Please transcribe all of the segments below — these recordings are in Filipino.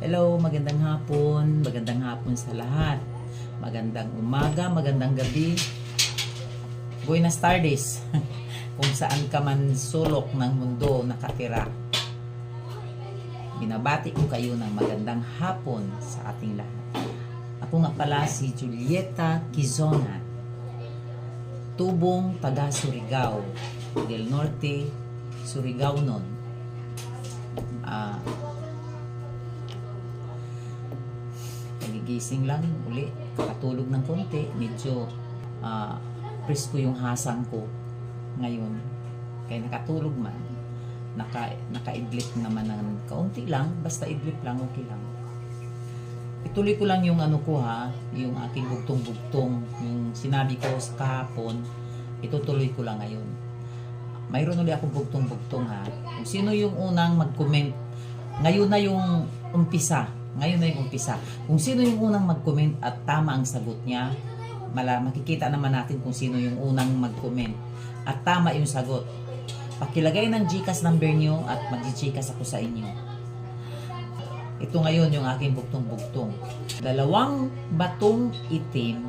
Hello, magandang hapon. Magandang hapon sa lahat. Magandang umaga, magandang gabi. Buenas tardes. Kung saan ka man sulok ng mundo nakatira. Binabati ko kayo ng magandang hapon sa ating lahat. Ako nga pala si Julieta Quizona. Tubong taga Surigao. Del Norte, Surigao nun. Ah, nagigising lang uli, kakatulog ng konti, medyo ah, presko yung hasang ko ngayon. Kaya nakatulog man, naka, nakaidlip naman ng kaunti lang, basta idlip lang, okay lang. Ituloy ko lang yung ano ko ha, yung aking bugtong-bugtong, yung sinabi ko sa kahapon, itutuloy ko lang ngayon. Mayroon ulit akong bugtong-bugtong ha. Kung sino yung unang mag-comment, ngayon na yung umpisa. Ngayon na yung umpisa. Kung sino yung unang mag-comment at tama ang sagot niya, mala, makikita naman natin kung sino yung unang mag-comment at tama yung sagot. Pakilagay ng Gcash number nyo at mag-Gcash ako sa inyo. Ito ngayon yung aking bugtong-bugtong. Dalawang batong itim,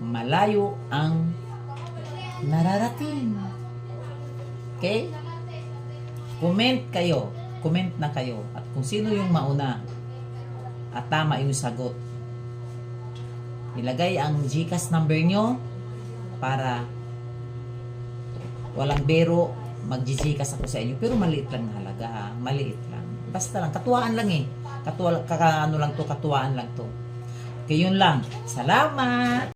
malayo ang nararating. Okay? Comment kayo. Comment na kayo. At kung sino yung mauna at tama yung sagot. Ilagay ang Gcash number nyo para walang bero mag-Gcash ako sa inyo. Pero maliit lang na halaga ha. Maliit lang. Basta lang. Katuwaan lang eh. Katuwa, kaka, ano lang to, katuwaan lang to. Okay, yun lang. Salamat!